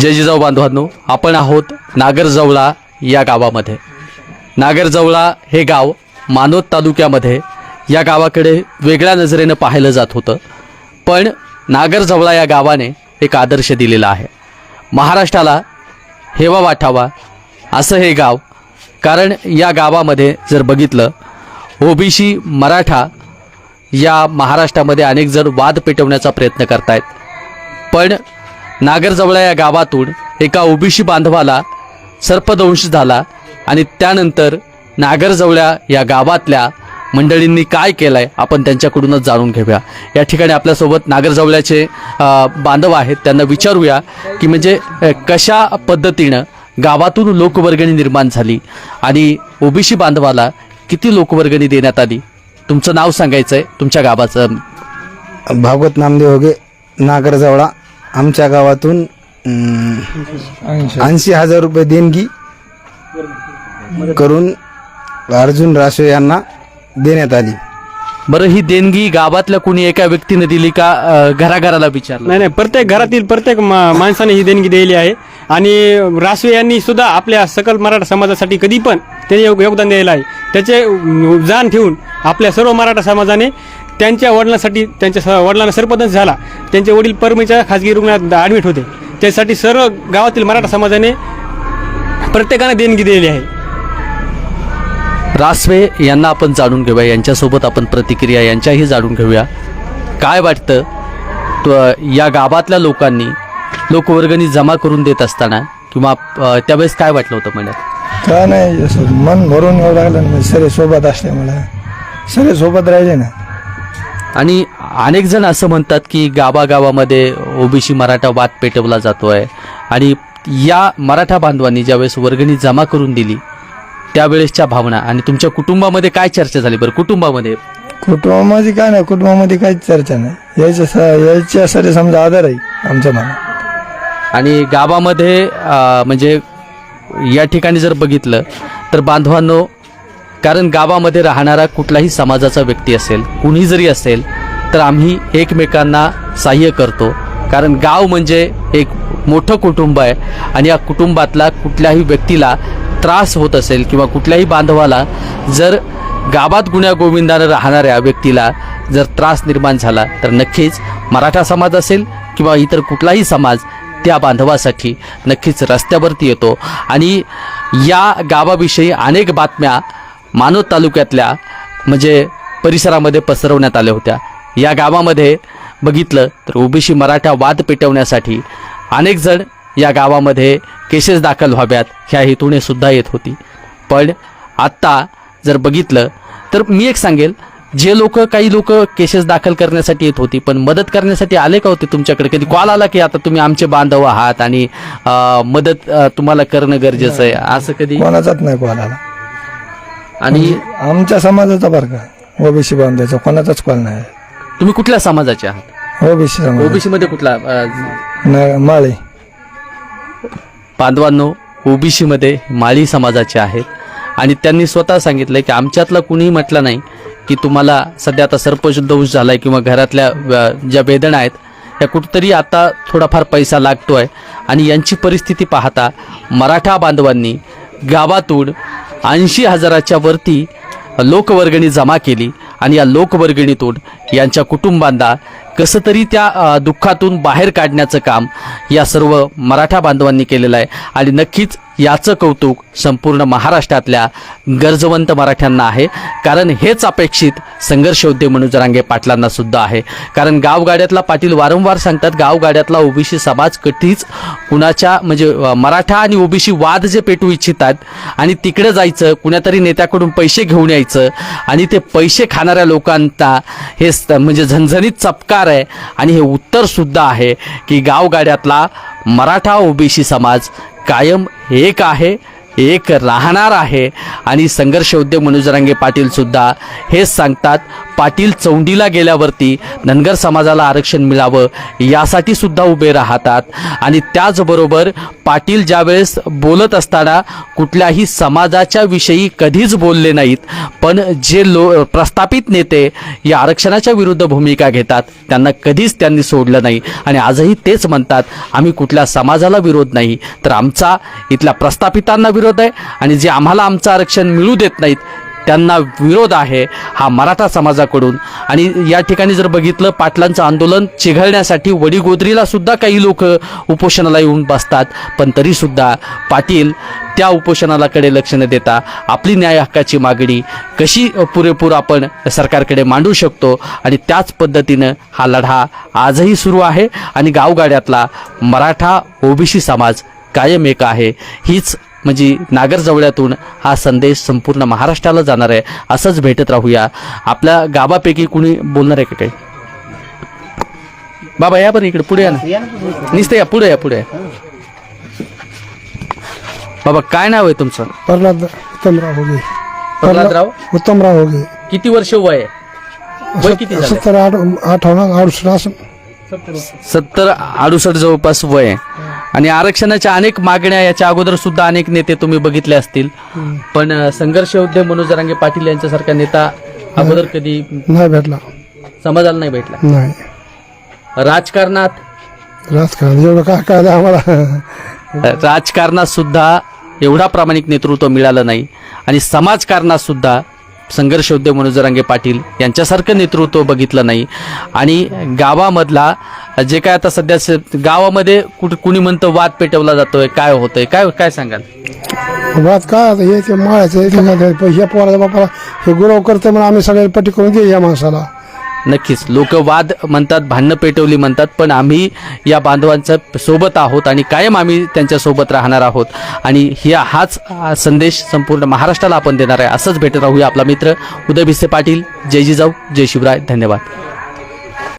जय जिजाऊ बांधवांनो आपण आहोत नागरजवळा या गावामध्ये. नागरजवळा हे गाव मानोद तालुक्यामध्ये या गावाकडे वेगळ्या नजरेनं पाहिलं जात होतं. पण नागरजवळा या गावाने एक आदर्श दिलेला आहे. महाराष्ट्राला हेवा वाटावा असं हे गाव कारण या गावामध्ये जर बघितलं ओबीसी मराठा या महाराष्ट्रामध्ये अनेक जण वाद पेटवण्याचा प्रयत्न करतायत. पण नागरजवळा या गावातून एका ओबीसी बांधवाला सर्पदंश झाला आणि त्यानंतर नागरजवळ्या या गावातल्या मंडळींनी काय केलंय आपण त्यांच्याकडूनच जाणून घेऊया. या ठिकाणी आपल्यासोबत नागरजवळ्याचे बांधव आहेत. त्यांना विचारूया की म्हणजे कशा पद्धतीनं गावातून लोकवर्गणी निर्माण झाली आणि ओबीसी बांधवाला किती लोकवर्गणी देण्यात आली? तुमचं नाव सांगायचं आहे तुमच्या गावाचं. भागवत नामदेव होगे नागरजवळा. आमच्या गावातून ऐंशी हजार. रुपये देणगी करून अर्जुन रासवे यांना देण्यात आली. बरं ही देणगी गावातल्या कुणी एका व्यक्तीने दिली का अ, घराघराला विचारलं? नाही नाही प्रत्येक घरातील प्रत्येक मा- माणसाने ही देणगी दिली आहे. आणि रासवे यांनी सुद्धा आपल्या सकल मराठा समाजासाठी कधी पण त्यांनी योग- योगदान दिलेलं आहे. त्याचे अं, जाण ठेवून आपल्या सर्व मराठा समाजाने त्यांच्या वडिलांसाठी त्यांच्या वडिलांना सरपंच झाला. त्यांचे वडील परमीच्या खाजगी रुग्णालयात ॲडमिट होते. त्यासाठी सर्व गावातील मराठा समाजाने प्रत्येकाने देणगी दिलेली आहे. रासवे यांना आपण जाणून घेऊया. यांच्यासोबत आपण प्रतिक्रिया यांच्याही जाणून घेऊया. काय वाटतं? त- या गावातल्या लोकांनी लोकवर्गणी जमा करून देत असताना किंवा त्यावेळेस काय वाटलं होतं म्हणत का नाही? मन भरून येऊ लागलं ना सगळे सोबत असल्यामुळे. सगळे सोबत राहिले ना. आणि अनेक जण असं म्हणतात की गावागावामध्ये ओबीसी मराठा वाद पेटवला जातोय. आणि या मराठा बांधवांनी ज्यावेळेस वर्गणी जमा करून दिली त्यावेळेसच्या भावना आणि तुमच्या कुटुंबामध्ये काय चर्चा झाली बरं? कुटुंबामध्ये. कुटुंबामध्ये काय नाही कुटुंबामध्ये काहीच चर्चा नाही. यायच्या स यायच्यासाठी समजा आधार आहे आमच्या मनात. आणि गावामध्ये अ, म्हणजे या ठिकाणी जर बघितलं तर बांधवांनो कारण गावामध्ये राहणारा कुठलाही समाजाचा व्यक्ती असेल कुणी जरी असेल तर आम्ही एकमेकांना सहाय्य करतो. कारण गाव म्हणजे एक मोठं कुटुंब आहे आणि या कुटुंबातला कुठल्याही व्यक्तीला त्रास होत असेल किंवा कुठल्याही बांधवाला जर गावात गुण्यागोविंदानं राहणाऱ्या व्यक्तीला जर त्रास निर्माण झाला तर नक्कीच मराठा समाज असेल किंवा इतर कुठलाही समाज त्या बांधवासाठी नक्कीच रस्त्यावरती येतो. आणि या गावाविषयी अनेक बातम्या मानोद तालुक्यातल्या म्हणजे परिसरामध्ये पसरवण्यात आल्या होत्या. या गावामध्ये बघितलं तर ओबीसी मराठा वाद पेटवण्यासाठी अनेक जण या गावामध्ये केसेस दाखल व्हाव्यात ह्या हेतूने सुद्धा येत होती. पण आत्ता जर बघितलं तर मी एक सांगेल जे लोक काही लोक केसेस दाखल करण्यासाठी येत होती पण मदत करण्यासाठी आले का होते तुमच्याकडे? कधी कॉल आला की आता तुम्ही आमचे बांधव आहात आणि मदत तुम्हाला करणं गरजेचं आहे? असं कधी? कोणाचाच नाही आणि आमच्या समाजाचा बरं का ओबीसी बांधायचा कोणाचाच कॉल नाही. तुम्ही कुठल्या समाजाचे आहात? ओबीसी समाज. ओबीसी मध्ये कुठला अं, नाही, माळे. बांधवांनो ओबीसी मध्ये माळी समाजाचे आहेत. आणि त्यांनी स्वतः सांगितलंय की आमच्यातला कुणीही म्हटलं नाही की तुम्हाला सध्या आता सर्पदंश झालाय किंवा घरातल्या अ, ज्या वेदना आहेत या कुठंतरी आता थोडाफार पैसा लागतोय. आणि यांची परिस्थिती पाहता मराठा बांधवांनी गावातून ऐंशी हजाराच्या वरती लोकवर्गणी जमा केली आणि या लोकवर्गणीतून यांच्या कुटुंबांना कसं तरी त्या दुःखातून बाहेर काढण्याचं काम या सर्व मराठा बांधवांनी केलेलं आहे. आणि नक्कीच याचं कौतुक संपूर्ण महाराष्ट्रातल्या गरजवंत मराठ्यांना आहे. कारण हेच अपेक्षित संघर्ष योद्धे मनोज जरांगे पाटलांना सुद्धा आहे. कारण गावगाड्यातला पाटील वारंवार सांगतात गावगाड्यातला ओबीसी समाज कधीच कुणाच्या म्हणजे मराठा आणि ओबीसी वाद जे पेटू इच्छितात आणि तिकडे जायचं कुण्यातरी नेत्याकडून पैसे घेऊन यायचं आणि ते पैसे खाणाऱ्या लोकांना हे म्हणजे झणझणीत चपकार आहे. आणि हे उत्तर सुद्धा आहे की गावगाड्यातला मराठा ओबीसी समाज कायम एक आहे एक राहणार आहे. आणि संघर्ष उद्योग मनोजरांगे पाटीलसुद्धा पाटील सुद्धा हेच सांगतात. पाटील चौंडीला गेल्यावरती धनगर समाजाला आरक्षण मिळावं यासाठी सुद्धा उभे राहतात. आणि त्याचबरोबर पाटील ज्यावेळेस बोलत असताना कुठल्याही समाजाच्या विषयी कधीच बोलले नाहीत पण जे लो प्रस्थापित नेते या आरक्षणाच्या विरुद्ध भूमिका घेतात त्यांना कधीच त्यांनी सोडलं नाही. आणि आजही तेच म्हणतात आम्ही कुठल्या समाजाला विरोध नाही तर आमचा इथल्या प्रस्थापितांना विरोध आहे. आणि जे आम्हाला आमचं आरक्षण मिळू देत नाहीत त्यांना विरोध आहे हा मराठा समाजाकडून. आणि या ठिकाणी जर बघितलं पाटलांचं आंदोलन चिघळण्यासाठी वडीगोद्रीला सुद्धा काही लोक उपोषणाला येऊन बसतात. पण तरीसुद्धा पाटील त्या उपोषणालाकडे लक्ष न देता आपली न्याय हक्काची मागणी कशी पुरेपूर आपण सरकारकडे मांडू शकतो आणि त्याच पद्धतीनं हा लढा आजही सुरू आहे. आणि गावगाड्यातला मराठा ओबीसी समाज कायम एक आहे. हीच म्हणजे नागर जवळ्यातून हा संदेश संपूर्ण महाराष्ट्राला जाणार आहे. असंच भेटत राहूया. आपल्या गावापैकी कुणी बोलणार आहे का काही? बाबा या बरं इकडे. पुढे या ना. निसते या पुढे या पुढे या. बाबा काय नाव आहे तुमचं? प्रल्हाद उत्तमराव होगे. प्रल्हादराव? उत्तमराव होगे. किती वर्ष वय आहे? वय किती झालं? सत्तर आठ असं. सत्तर अडुसष्ट जवळपास वय आहे. आणि आरक्षणाच्या अनेक मागण्या याच्या अगोदर सुद्धा अनेक नेते तुम्ही बघितले असतील. पण संघर्ष योद्धे मनोज जरांगे पाटील यांच्यासारखा नेता अगोदर कधी नाही भेटला. समाजाला नाही भेटला? नाही. राजकारणात? राजकारण एवढं काय काय आम्हाला? राजकारणात सुद्धा एवढा प्रामाणिक नेतृत्व मिळालं नाही. आणि समाजकारणात सुद्धा संघर्षयोद्धे मनोजरांगे पाटील यांच्यासारखं नेतृत्व बघितलं नाही आणि गावामधला जे काय आता सध्या स- गावामध्ये कुठं कुणी म्हणतं वाद पेटवला जातोय काय होतंय काय काय सांगाल? वाद काय आता हे ते माळायचं हे ह्या बापाला हे गुरव करते म्हणून आम्ही सगळे पटी करून देऊ या माणसाला. नक्कीच. लोक वाद म्हणतात भांडणं पेटवली म्हणतात पण आम्ही या बांधवांच्या सोबत आहोत आणि कायम आम्ही त्यांच्यासोबत राहणार आहोत. आणि ह्या हाच संदेश संपूर्ण महाराष्ट्राला आपण देणार आहे. असंच भेटत राहूया आपला मित्र उदय भिसे पाटील. जय जिजाऊ. जय शिवराय. धन्यवाद.